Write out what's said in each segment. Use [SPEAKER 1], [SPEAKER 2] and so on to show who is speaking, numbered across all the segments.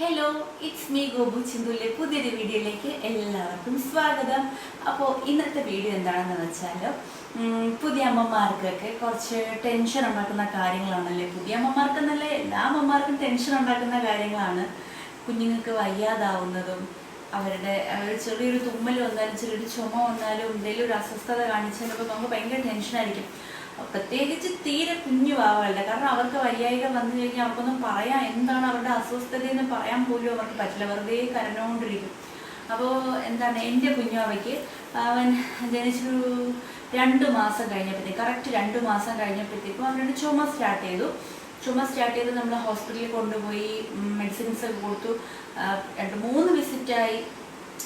[SPEAKER 1] Hello it's me Gopu ചിന്തുവിലെ പുതിയൊരു വീഡിയോയിലേക്ക് എല്ലാവർക്കും സ്വാഗതം. അപ്പോൾ ഇന്നത്തെ വീഡിയോ എന്താണെന്ന് വെച്ചാൽ പുതിയ അമ്മമാർക്കൊക്കെ കുറച്ച് ടെൻഷൻ ഉണ്ടാക്കുന്ന കാര്യങ്ങളാണല്ലേ? പുതിയ അമ്മമാർക്കെന്നല്ല എല്ലാ അമ്മമാർക്കും ടെൻഷൻ ഉണ്ടാക്കുന്ന കാര്യങ്ങളാണ്. കുഞ്ഞുങ്ങൾക്ക് വയ്യാതാവുന്നതും അവരുടെ ചെറിയൊരു തുമ്മൽ വന്നാലും ചെറിയൊരു ചുമ വന്നാലും എന്തെങ്കിലും ഒരു അസ്വസ്ഥത കാണിച്ചാലും നമുക്ക് ഭയങ്കര ടെൻഷനായിരിക്കും പ്രത്യേകിച്ച് തീരെ കുഞ്ഞു പാവകളുടെ കാരണം അവർക്ക് വയ്യായിക വന്നു കഴിഞ്ഞാൽ അവർക്കൊന്നും പറയാൻ എന്താണ് അവരുടെ അസ്വസ്ഥത എന്ന് പറയാൻ പോലും അവർക്ക് പറ്റില്ല. വെറുതെ കരഞ്ഞുകൊണ്ടിരിക്കും. അപ്പോൾ എന്താണ് എന്റെ കുഞ്ഞാവയ്ക്ക് അവൻ ജനിച്ചൊരു രണ്ട് മാസം കഴിഞ്ഞപ്പോഴത്തേക്ക് കറക്റ്റ് രണ്ട് മാസം കഴിഞ്ഞപ്പോഴത്തേക്കും അവരുടെ ചുമ സ്റ്റാർട്ട് ചെയ്തു. ചുമ സ്റ്റാർട്ട് ചെയ്ത് നമ്മൾ ഹോസ്പിറ്റലിൽ കൊണ്ടുപോയി മെഡിസിൻസ് ഒക്കെ കൊടുത്തു. രണ്ട് മൂന്ന് വിസിറ്റായി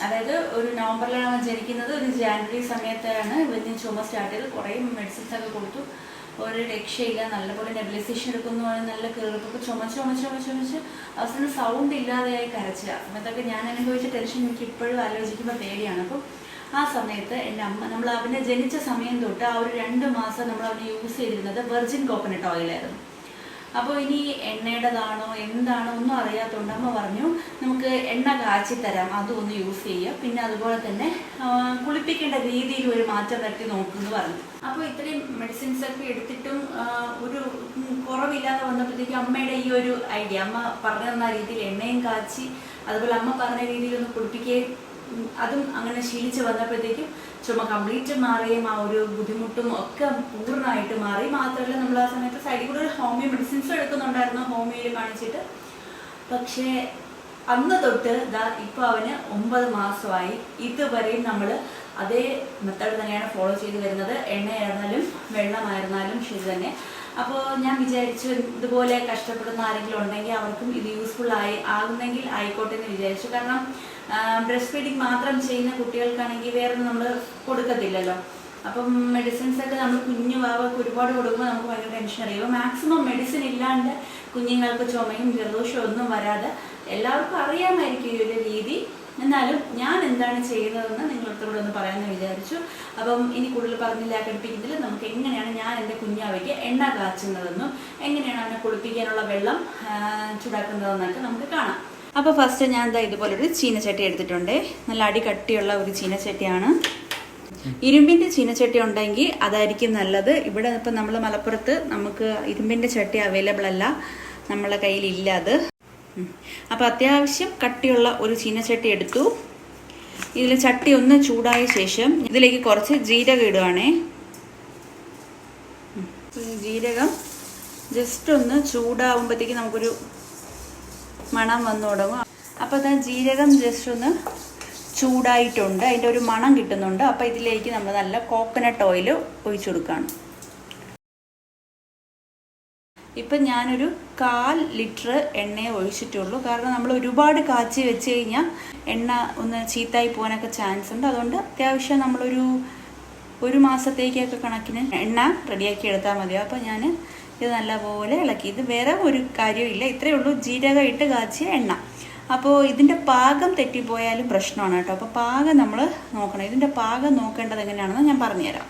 [SPEAKER 1] അതായത് ഒരു നവംബറിലാണ് ജനിക്കുന്നത് ഒരു ജാനുവരി സമയത്താണ് ഇവന് ചുമ സ്റ്റാർട്ട് ചെയ്ത് കുറേ മെഡിസിൻസ് ഒക്കെ കൊടുത്തു. ഒരു രക്ഷയില്ല നല്ലപോലെ നെബിലൈസേഷൻ എടുക്കുന്നു നല്ല കീറിപ്പൊക്കെ ചുമച്ച് ചുമച്ച് ചുമച്ച് ചുമച്ച് അവസാനം സൗണ്ട് ഇല്ലാതെയായി കരച്ചില്ല ആ സമയത്തൊക്കെ ഞാൻ അനുഭവിച്ച ടെൻഷൻ എനിക്ക് ഇപ്പോഴും ആലോചിക്കുമ്പോൾ പേടിയാണ്. അപ്പം ആ സമയത്ത് എന്റെ അമ്മ നമ്മൾ അവനെ ജനിച്ച സമയം തൊട്ട് ആ ഒരു രണ്ട് മാസം നമ്മൾ അവനെ യൂസ് ചെയ്തിരുന്നത് വെർജിൻ കോക്കനട്ട് ഓയിലായിരുന്നു അപ്പോൾ ഇനി എണ്ണയുടേതാണോ എന്താണോ ഒന്നും അറിയാത്തതുകൊണ്ട് അമ്മ പറഞ്ഞു നമുക്ക് എണ്ണ കാച്ചി തരാം അതും ഒന്ന് യൂസ് ചെയ്യുക പിന്നെ അതുപോലെ തന്നെ കുളിപ്പിക്കേണ്ട രീതിയിൽ ഒരു മാറ്റം വരുത്തി നോക്കുമെന്ന് പറഞ്ഞു. അപ്പോൾ ഇത്രയും മെഡിസിൻസ് ഒക്കെ എടുത്തിട്ടും ഒരു കുറവില്ലാതെ വന്നപ്പോഴത്തേക്കും അമ്മയുടെ ഈ ഒരു ഐഡിയ അമ്മ പറഞ്ഞു രീതിയിൽ എണ്ണയും കാച്ചി അതുപോലെ അമ്മ പറഞ്ഞ രീതിയിൽ ഒന്ന് കുളിപ്പിക്കുകയും അതും അങ്ങനെ ശീലിച്ച് വന്നപ്പോഴത്തേക്കും ചുമ കംപ്ലീറ്റ് മാറിയും ആ ഒരു ബുദ്ധിമുട്ടും ഒക്കെ പൂർണമായിട്ട് മാറി. മാത്രമല്ല നമ്മൾ ആ സമയത്ത് സൈഡിൽ കൂടെ ഒരു ഹോമിയോ മെഡിസിൻസ് എടുക്കുന്നുണ്ടായിരുന്നു ഹോമിയോയിൽ കാണിച്ചിട്ട്. പക്ഷേ അന്ന് തൊട്ട് ദാ ഇപ്പോൾ അവന് ഒമ്പത് മാസമായി. ഇതുവരെയും നമ്മൾ അതേ മെത്തേഡ് തന്നെയാണ് ഫോളോ ചെയ്ത് വരുന്നത്. എണ്ണയായിരുന്നാലും വെള്ളമായിരുന്നാലും ശരി തന്നെ. അപ്പോൾ ഞാൻ വിചാരിച്ചു ഇതുപോലെ കഷ്ടപ്പെടുന്ന ആരെങ്കിലും ഉണ്ടെങ്കിൽ അവർക്കും ഇത് യൂസ്ഫുൾ ആയി ആകുന്നെങ്കിൽ ആയിക്കോട്ടെ എന്ന് വിചാരിച്ചു. കാരണം ബ്രസ്റ്റ് ഫീഡിങ് മാത്രം ചെയ്യുന്ന കുട്ടികൾക്കാണെങ്കിൽ വേറെ നമ്മൾ കൊടുക്കത്തില്ലല്ലോ. അപ്പം മെഡിസിൻസ് ഒക്കെ നമ്മൾ കുഞ്ഞു വാവക്ക് ഒരുപാട് കൊടുക്കുമ്പോൾ നമുക്ക് ഭയങ്കര ടെൻഷൻ അറിയും മാക്സിമം മെഡിസിൻ ഇല്ലാണ്ട് കുഞ്ഞുങ്ങൾക്ക് ചുമയും ജലദോഷവും ഒന്നും വരാതെ എല്ലാവർക്കും അറിയാമായിരിക്കും ഈ ഒരു രീതി. എന്നാലും ഞാൻ എന്താണ് ചെയ്യുന്നതെന്ന് നിങ്ങളടുത്തോട് ഒന്ന് പറയാമെന്ന് വിചാരിച്ചു. അപ്പം ഇനി കൂടുതൽ പറഞ്ഞില്ല കടുപ്പിക്കുന്നതിൽ നമുക്ക് എങ്ങനെയാണ് ഞാൻ എന്റെ കുഞ്ഞാവയ്ക്ക് എണ്ണ കാച്ചുന്നതെന്നും എങ്ങനെയാണ് അവനെ കുളിപ്പിക്കാനുള്ള വെള്ളം ചൂടാക്കുന്നതെന്നൊക്കെ നമുക്ക് കാണാം. അപ്പോൾ ഫസ്റ്റ് ഞാൻ എന്താ ഇതുപോലൊരു ചീനച്ചട്ടി എടുത്തിട്ടുണ്ട്. നല്ല അടി കട്ടിയുള്ള ഒരു ചീനച്ചട്ടിയാണ്. ഇരുമ്പിന്റെ ചീനച്ചട്ടി ഉണ്ടെങ്കിൽ അതായിരിക്കും നല്ലത്. ഇവിടെ ഇപ്പം നമ്മൾ മലപ്പുറത്ത് നമുക്ക് ഇരുമ്പിന്റെ ചട്ടി അവൈലബിൾ അല്ല. നമ്മളെ കയ്യിലില്ല അത്. അപ്പോൾ അത്യാവശ്യം കട്ടിയുള്ള ഒരു ചീനച്ചട്ടി എടുത്തു. ഇതിൽ ചട്ടി ഒന്ന് ചൂടായ ശേഷം ഇതിലേക്ക് കുറച്ച് ജീരകം ഇടുവാണേ. ജീരകം ജസ്റ്റ് ഒന്ന് ചൂടാവുമ്പോഴത്തേക്ക് നമുക്കൊരു മണം വന്നു തുടങ്ങും. അപ്പോൾ അത് ജീരകം ജസ്റ്റ് ഒന്ന് ചൂടായിട്ടുണ്ട്. അതിന്റെ ഒരു മണം കിട്ടുന്നുണ്ട്. അപ്പോൾ ഇതിലേക്ക് നമ്മൾ നല്ല കോക്കനട്ട് ഓയിൽ ഒഴിച്ചു കൊടുക്കുകയാണ് ഇപ്പം ഞാനൊരു കാൽ ലിറ്റർ എണ്ണയെ ഒഴിച്ചിട്ടുള്ളൂ കാരണം നമ്മൾ ഒരുപാട് കാച്ചി വെച്ച് കഴിഞ്ഞാൽ എണ്ണ ഒന്ന് ചീത്തായി പോകാനൊക്കെ ചാൻസ് ഉണ്ട്. അതുകൊണ്ട് അത്യാവശ്യം നമ്മളൊരു ഒരു മാസത്തേക്കൊക്കെ കണക്കിന് എണ്ണ റെഡിയാക്കി എടുത്താൽ മതിയാവും. അപ്പോൾ ഞാൻ ഇത് നല്ലപോലെ ഇളക്കി. ഇത് വേറെ ഒരു കാര്യമില്ല ഇത്രയേ ഉള്ളൂ. ജീരകം ഇട്ട് കാച്ചിയ എണ്ണ. അപ്പോൾ ഇതിന്റെ പാകം തെറ്റിപ്പോയാലും പ്രശ്നമാണ് കേട്ടോ. അപ്പോൾ പാകം നമ്മൾ നോക്കണം. ഇതിന്റെ പാകം നോക്കേണ്ടത് എങ്ങനെയാണെന്ന് ഞാൻ പറഞ്ഞുതരാം.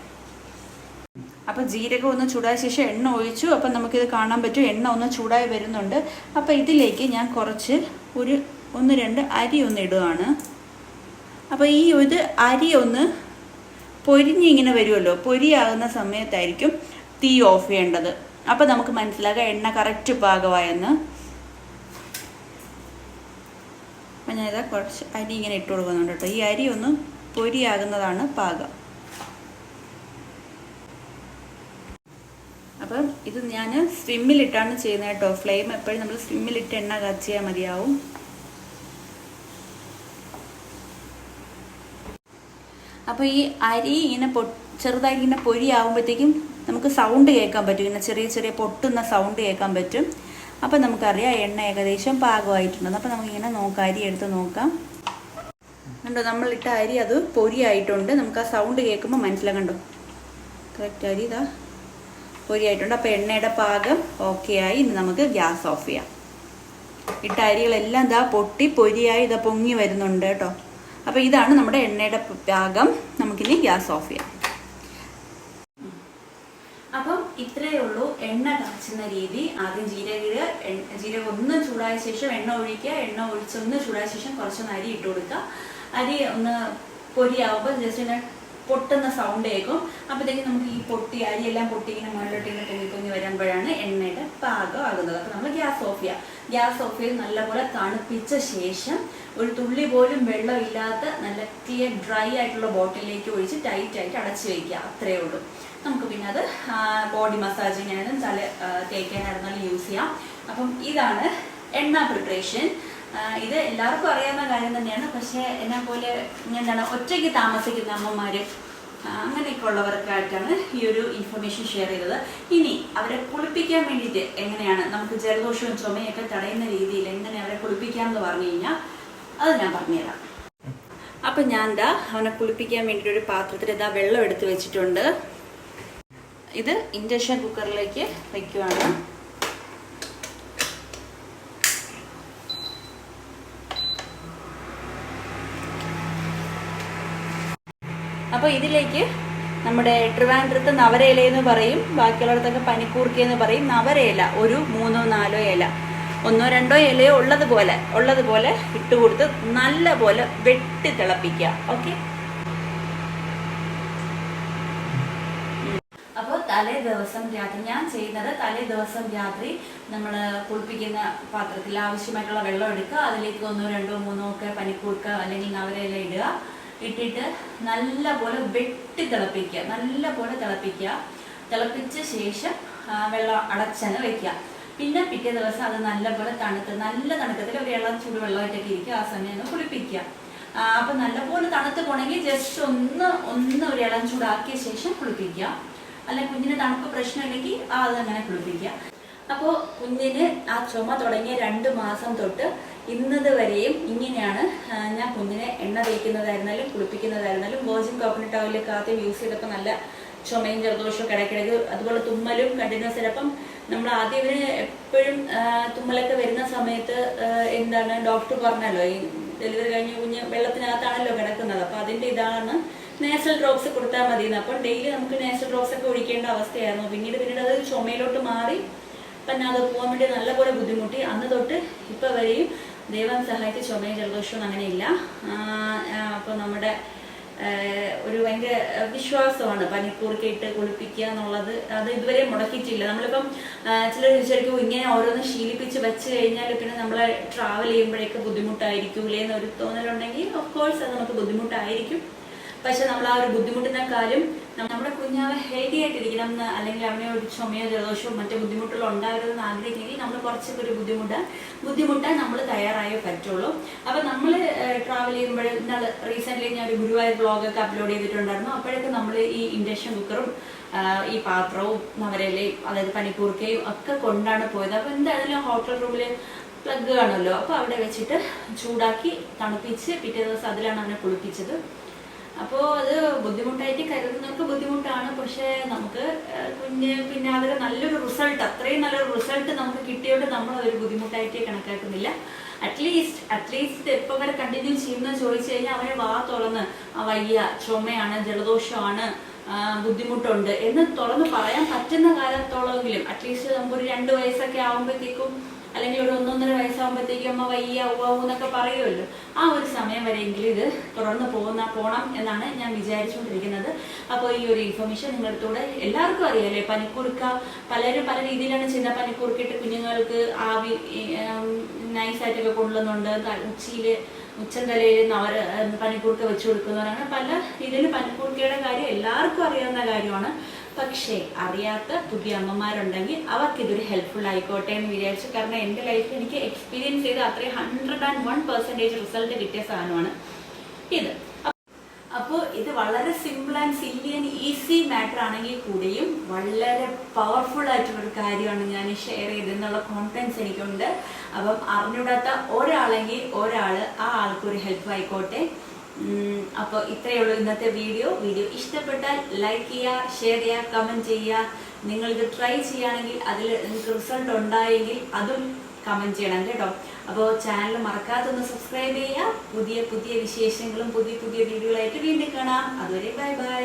[SPEAKER 1] അപ്പോൾ ജീരകം ഒന്ന് ചൂടായ ശേഷം എണ്ണ ഒഴിച്ചു. അപ്പം നമുക്കിത് കാണാൻ പറ്റും. എണ്ണ ഒന്ന് ചൂടായി വരുന്നുണ്ട്. അപ്പോൾ ഇതിലേക്ക് ഞാൻ കുറച്ച് ഒരു ഒന്ന് രണ്ട് അരി ഒന്ന് ഇടുകയാണ് അപ്പോൾ ഈ ഒരു അരി ഒന്ന് പൊരിഞ്ഞിങ്ങനെ വരുമല്ലോ. പൊരിയാകുന്ന സമയത്തായിരിക്കും തീ ഓഫ് ചെയ്യേണ്ടത്. അപ്പോൾ നമുക്ക് മനസ്സിലാകാം എണ്ണ കറക്റ്റ് പാകമായെന്ന്. അപ്പം ഞാനിതാ കുറച്ച് അരി ഇങ്ങനെ ഇട്ട് കൊടുക്കുന്നുണ്ട് കേട്ടോ. ഈ അരി ഒന്ന് പൊരിയാകുന്നതാണ് പാകം. അപ്പം ഇത് ഞാൻ സ്വിമ്മിലിട്ടാണ് ചെയ്യുന്നത് കേട്ടോ. ഫ്ലെയിം എപ്പോഴും നമ്മൾ സ്വിമ്മിലിട്ട് എണ്ണ കാച്ചിയാൽ മതിയാവും. അപ്പോൾ ഈ അരി ഇങ്ങനെ പൊ ചെറുതായിട്ട് ഇങ്ങനെ പൊരിയാവുമ്പോഴത്തേക്കും നമുക്ക് സൗണ്ട് കേൾക്കാൻ പറ്റും. ഇങ്ങനെ ചെറിയ ചെറിയ പൊട്ടുന്ന സൗണ്ട് കേൾക്കാൻ പറ്റും. അപ്പം നമുക്കറിയാം എണ്ണ ഏകദേശം പാകമായിട്ടുണ്ടെന്ന് അപ്പോൾ നമുക്കിങ്ങനെ നോക്കാം. അരി എടുത്ത് നോക്കാം. കണ്ടോ നമ്മളിട്ട അരി അത് പൊരിയായിട്ടുണ്ട്. നമുക്ക് ആ സൗണ്ട് കേൾക്കുമ്പോൾ മനസ്സിലാകണ്ടോ കറക്റ്റ് അരി ഇതാ പൊരിയായിട്ടുണ്ട്. അപ്പോൾ എണ്ണയുടെ പാകം ഓക്കെ ആയി. ഇനി നമുക്ക് ഗ്യാസ് ഓഫ് ചെയ്യാം. ഇട്ട അരികളെല്ലാം ഇതാ പൊട്ടി പൊരിയായി ഇതാ പൊങ്ങി വരുന്നുണ്ട് കേട്ടോ. അപ്പോൾ ഇതാണ് നമ്മുടെ എണ്ണയുടെ പാകം. നമുക്കിനി ഗ്യാസ് ഓഫ് ചെയ്യാം അപ്പം ഇത്രയേ ഉള്ളൂ എണ്ണ കാച്ചുന്ന രീതി. ആദ്യം ജീരകിൽ ജീരകം ഒന്ന് ചൂടായ ശേഷം എണ്ണ ഒഴിക്കുക. എണ്ണ ഒഴിച്ചൊന്ന് ചൂടായ ശേഷം കുറച്ചൊന്ന് അരി ഇട്ട് കൊടുക്കുക. അരി ഒന്ന് പൊരിയാവുമ്പോൾ ജസ്റ്റ് ഇങ്ങനെ പൊട്ടുന്ന സൗണ്ട് കേൾക്കും. അപ്പോഴത്തേക്കും നമുക്ക് ഈ പൊട്ടി അരിയെല്ലാം പൊട്ടി ഇങ്ങനെ മുകളിലോട്ട് ഇങ്ങനെ പൊങ്ങി പൊങ്ങി വരുമ്പോഴാണ് എണ്ണയുടെ പാകം ആകുന്നത് അപ്പോൾ നമ്മൾ ഗ്യാസ് ഓഫ് ചെയ്യുക ഗ്യാസ് ഓഫ് ചെയ്ത് നല്ലപോലെ തണുപ്പിച്ച ശേഷം ഒരു തുള്ളി പോലും വെള്ളമില്ലാത്ത നല്ല ക്ലിയർ ഡ്രൈ ആയിട്ടുള്ള ബോട്ടിലേക്ക് ഒഴിച്ച് ടൈറ്റ് ആയിട്ട് അടച്ചു വയ്ക്കുക അത്രയേ ഉള്ളൂ. നമുക്ക് പിന്നെ അത് ബോഡി മസാജിങ്ങിനും തല തേക്കാനായിരുന്നാലും യൂസ് ചെയ്യാം. അപ്പം ഇതാണ് എണ്ണ പ്രിപ്പറേഷൻ ഇത് എല്ലാവർക്കും അറിയാവുന്ന കാര്യം തന്നെയാണ്. പക്ഷേ എന്നെ പോലെ എന്താണ് ഒറ്റയ്ക്ക് താമസിക്കുന്ന അമ്മമാര് അങ്ങനെയൊക്കെ ഉള്ളവർക്കായിട്ടാണ് ഈ ഒരു ഇൻഫർമേഷൻ ഷെയർ ചെയ്തത്. ഇനി അവരെ കുളിപ്പിക്കാൻ വേണ്ടിയിട്ട് എങ്ങനെയാണ് നമുക്ക് ജലദോഷവും ചുമയൊക്കെ തടയുന്ന രീതിയിൽ എങ്ങനെ അവരെ കുളിപ്പിക്കാമെന്ന് പറഞ്ഞു കഴിഞ്ഞാൽ അത് ഞാൻ പറഞ്ഞുതരാം. അപ്പം ഞാൻ എന്താ അവനെ കുളിപ്പിക്കാൻ വേണ്ടിയിട്ട് ഒരു പാത്രത്തിൽ ഇതാ വെള്ളം എടുത്ത് വെച്ചിട്ടുണ്ട്. ഇത് ഇൻഡക്ഷൻ കുക്കറിലേക്ക് വയ്ക്കുവാണ് അപ്പോൾ ഇതിലേക്ക് നമ്മുടെ ട്രിവാൻഡ്രത്ത് നവരയില എന്ന് പറയും ബാക്കിയുള്ളിടത്തൊക്കെ പനിക്കൂർക്ക എന്ന് പറയും. നവരയില ഒരു മൂന്നോ നാലോ ഇല. ഒന്നോ രണ്ടോ ഇലയോ ഉള്ളതുപോലെ ഉള്ളതുപോലെ ഇട്ടുകൊടുത്ത് നല്ല പോലെ വെട്ടി തിളപ്പിക്കുക. ഓക്കെ? അപ്പോൾ തലേ ദിവസം രാത്രി ഞാൻ ചെയ്യുന്നത് തലേ ദിവസം രാത്രി നമ്മൾ കുളിപ്പിക്കുന്ന പാത്രത്തിൽ ആവശ്യമായിട്ടുള്ള വെള്ളം എടുക്കുക. അതിലേക്ക് ഒന്നോ രണ്ടോ മൂന്നോ ഒക്കെ പനിക്കൂർക്ക അല്ലെങ്കിൽ നവരയില ഇടുക. ഇട്ടിട്ട് നല്ല പോലെ വെട്ടി തിളപ്പിക്കുക. നല്ല പോലെ തിളപ്പിക്കുക. തിളപ്പിച്ച ശേഷം വെള്ളം അടച്ചങ്ങ് വെക്കുക. പിന്നെ പിറ്റേ ദിവസം അത് നല്ലപോലെ തണുത്ത് നല്ല തണുക്കത്തിൽ ഒരു ഇളം ചൂടുവെള്ളമായിട്ടൊക്കെ ഇരിക്കുക. ആ സമയം ഒന്ന് കുളിപ്പിക്കുക. അപ്പൊ നല്ല നല്ലപോലെ തണുത്ത് പോണെങ്കിൽ ജസ്റ്റ് ഒന്ന് ഒന്ന് ഒരു ഇളം ചൂടാക്കിയ ശേഷം കുളിപ്പിക്കുക. അല്ലെ കുഞ്ഞിന് തണുപ്പ് പ്രശ്നമില്ലെങ്കിൽ ആ അത് അങ്ങനെ കുളിപ്പിക്കുക. അപ്പോൾ കുഞ്ഞിന് ആ ചുമ തുടങ്ങിയ രണ്ട് മാസം തൊട്ട് ഇന്നത് വരെയും ഇങ്ങനെയാണ്. ഞാൻ കുഞ്ഞിനെ എണ്ണ തേക്കുന്നതായിരുന്നാലും കുളിപ്പിക്കുന്നതായിരുന്നാലും വേർജിൻ കോക്കനട്ട് ഓയിലൊക്കെ ആദ്യം യൂസ് ചെയ്തപ്പോൾ നല്ല ചുമയും ജലദോഷവും കിടക്കിടക്ക് അതുപോലെ തുമ്മലും കണ്ടിന്യൂസ് ചിലപ്പം നമ്മൾ ആദ്യം ഇവർ എപ്പോഴും തുമ്മലൊക്കെ വരുന്ന സമയത്ത് എന്താണ് ഡോക്ടർ പറഞ്ഞല്ലോ ഈ ഡെലിവറി കഴിഞ്ഞ കുഞ്ഞ് വെള്ളത്തിനകത്താണല്ലോ കിടക്കുന്നത്. അപ്പൊ അതിന്റെ ഇതാണ് നേസൽ ഡ്രോപ്സ് കൊടുത്താൽ മതി എന്ന് അപ്പം ഡെയിലി നമുക്ക് നേസൽ ഡ്രോപ്സ് ഒക്കെ ഒഴിക്കേണ്ട അവസ്ഥയായിരുന്നു. പിന്നീട് പിന്നീട് അത് ചുമയിലോട്ട് മാറി പിന്നെ അത് പോകാൻ വേണ്ടി നല്ലപോലെ ബുദ്ധിമുട്ടി. അന്ന് തൊട്ട് ഇപ്പം വരെയും ദൈവം സഹായിച്ച് ചുമയും ജലദോഷവും അങ്ങനെയില്ല. അപ്പോൾ നമ്മുടെ ഒരു ഭയങ്കര വിശ്വാസമാണ് പനിക്കൂർക്ക ഇട്ട് കുളിപ്പിക്കുക എന്നുള്ളത്. അത് ഇതുവരെ മുടക്കിയിട്ടില്ല. നമ്മളിപ്പം ചിലർ വിചാരിക്കും ഇങ്ങനെ ഓരോന്ന് ശീലിപ്പിച്ച് വെച്ച് കഴിഞ്ഞാൽ പിന്നെ നമ്മൾ ട്രാവൽ ചെയ്യുമ്പോഴേക്ക് ബുദ്ധിമുട്ടായിരിക്കൂലേ എന്നൊരു തോന്നലുണ്ടെങ്കിൽ ഓഫ് കോഴ്സ് അത് നമുക്ക് ബുദ്ധിമുട്ടായിരിക്കും. പക്ഷെ നമ്മൾ ആ ഒരു ബുദ്ധിമുട്ടിനെക്കാളും നമ്മുടെ കുഞ്ഞാവ് ഹെൽത്തി ആയിട്ടിരിക്കണം എന്ന് അല്ലെങ്കിൽ അവനെ ഒരു ചുമയോ ജലദോഷമോ മറ്റു ബുദ്ധിമുട്ടുകളോ ഉണ്ടാകരുതെന്ന് ആഗ്രഹിക്കുന്നെങ്കിൽ നമ്മൾ കുറച്ചൊക്കെ ഒരു ബുദ്ധിമുട്ട് ബുദ്ധിമുട്ടാൻ നമ്മൾ തയ്യാറായേ പറ്റുള്ളൂ. അപ്പൊ നമ്മൾ ട്രാവൽ ചെയ്യുമ്പോൾ ഇന്നാൾ റീസെന്റ് ഞാൻ ഒരു ഗുരുവായൂർ ബ്ലോഗൊക്കെ അപ്ലോഡ് ചെയ്തിട്ടുണ്ടായിരുന്നു. അപ്പോഴൊക്കെ നമ്മൾ ഈ ഇൻഡക്ഷൻ കുക്കറും ഈ പാത്രവും നവരയിലയും അതായത് പനിക്കൂർക്കയും ഒക്കെ കൊണ്ടാണ് പോയത്. അപ്പൊ എന്തായാലും ഹോട്ടൽ റൂമിൽ പ്ലഗ് കാണുമല്ലോ? അപ്പൊ അവിടെ വെച്ചിട്ട് ചൂടാക്കി തണുപ്പിച്ച് പിറ്റേ ദിവസം അതിലാണ് അവനെ കുളിപ്പിച്ചത്. അപ്പോൾ അത് ബുദ്ധിമുട്ടായിട്ട് കരുതുന്നവർക്ക് ബുദ്ധിമുട്ടാണ്. പക്ഷേ നമുക്ക് കുഞ്ഞ് പിന്നെ അതൊരു നല്ലൊരു റിസൾട്ട് അത്രയും നല്ലൊരു റിസൾട്ട് നമുക്ക് കിട്ടിയോണ്ട് നമ്മൾ ഒരു ബുദ്ധിമുട്ടായിട്ട് കണക്കാക്കുന്നില്ല. അറ്റ്ലീസ്റ്റ് അറ്റ്ലീസ്റ്റ് എപ്പോൾ വരെ കണ്ടിന്യൂ ചെയ്യുന്ന ചോദിച്ചു കഴിഞ്ഞാൽ അവരെ വാ തുറന്ന് വയ്യ ചുമയാണ് ജലദോഷമാണ് ബുദ്ധിമുട്ടുണ്ട് എന്ന് തുറന്ന് പറയാൻ പറ്റുന്ന കാലത്തോളമെങ്കിലും അറ്റ്ലീസ്റ്റ് നമുക്കൊരു രണ്ട് വയസ്സൊക്കെ ആകുമ്പോഴത്തേക്കും അല്ലെങ്കിൽ ഒരു ഒന്നൊന്നര വയസ്സാകുമ്പോഴത്തേക്കും അമ്മ വയ്യ ഉവാവൂ എന്നൊക്കെ പറയുമല്ലോ. ആ ഒരു സമയം വരെയെങ്കിലും ഇത് തുടർന്ന് പോകുന്ന പോണം എന്നാണ് ഞാൻ വിചാരിച്ചുകൊണ്ടിരിക്കുന്നത്. അപ്പോൾ ഈ ഒരു ഇൻഫർമേഷൻ നിങ്ങളടുത്തൂടെ എല്ലാവർക്കും അറിയാമല്ലേ പനിക്കുറുക്ക പലരും പല രീതിയിലാണ് ചെയ്യുന്നത്. പനിക്കുറുക്കിട്ട് കുഞ്ഞുങ്ങൾക്ക് ആവി നൈസായിട്ടൊക്കെ കൊള്ളുന്നുണ്ട് ഉച്ചയിൽ ഉച്ചന്തലയിൽ നവര പനിക്കൂർക്ക വെച്ച് കൊടുക്കുന്നവരാണ് പല രീതിയിൽ പനിക്കൂർക്കയുടെ കാര്യം എല്ലാവർക്കും അറിയാവുന്ന കാര്യമാണ്. പക്ഷേ അറിയാത്ത പുതിയ അമ്മമാരുണ്ടെങ്കിൽ അവർക്ക് ഇതൊരു ഹെൽപ്ഫുൾ ആയിക്കോട്ടെ എന്ന് വിചാരിച്ചു. കാരണം എന്റെ ലൈഫിൽ എനിക്ക് എക്സ്പീരിയൻസ് ചെയ്ത് അത്രയും hundred and one percentage result കിട്ടിയ സാധനമാണ് ഇത്. അപ്പോൾ ഇത് വളരെ simple and silly and easy matter ആണെങ്കിൽ കൂടിയും വളരെ പവർഫുൾ ആയിട്ടുള്ള ഒരു കാര്യമാണ് ഞാൻ ഷെയർ ചെയ്തെന്നുള്ള കോൺഫിഡൻസ് എനിക്കുണ്ട്. അപ്പം അറിഞ്ഞൂടാത്ത ഒരാളെങ്കിൽ ഒരാൾ ആ ആൾക്കൊരു ഹെൽപ്പ് ആയിക്കോട്ടെ. അപ്പോൾ ഇത്രയേ ഉള്ളൂ ഇന്നത്തെ വീഡിയോ. വീഡിയോ ഇഷ്ടപ്പെട്ടാൽ ലൈക്ക് ചെയ്യുക ഷെയർ ചെയ്യുക കമന്റ് ചെയ്യുക. നിങ്ങളിത് ട്രൈ ചെയ്യുകയാണെങ്കിൽ അതിൽ നിങ്ങൾക്ക് റിസൾട്ട് ഉണ്ടായെങ്കിൽ അതും കമന്റ് ചെയ്യണം കേട്ടോ. അപ്പോൾ ചാനൽ മറക്കാതെ ഒന്ന് സബ്സ്ക്രൈബ് ചെയ്യുക. പുതിയ പുതിയ വിശേഷങ്ങളും പുതിയ പുതിയ വീഡിയോകളായിട്ട് വീണ്ടും കാണാം. അതുവരെ ബൈ ബൈ